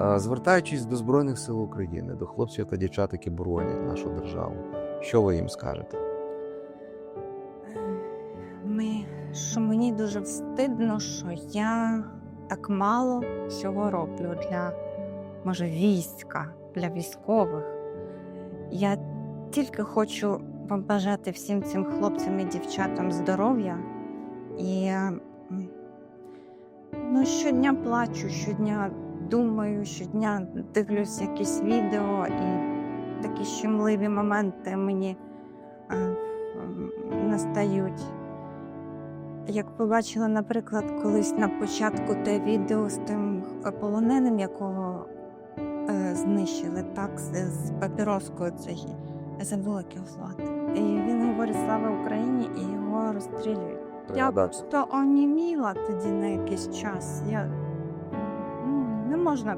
Е, Звертаючись до Збройних сил України, до хлопців та дівчат, які боронять нашу державу, що ви їм скажете? Ми, що мені дуже встидно, що я так мало всього роблю для може війська, для військових. Я тільки хочу побажати всім цим хлопцям і дівчатам здоров'я. І ну, щодня плачу, щодня думаю, щодня дивлюсь якісь відео і такі щемливі моменти мені е, настають. Як побачила, наприклад, колись на початку те відео з тим полоненим, якого е, знищили, так, з, з папіроскою цей, забула його звати. І він говорить Слава Україні і його розстрілюють. Я Пригадати. просто оніміла тоді на якийсь час. Я, можна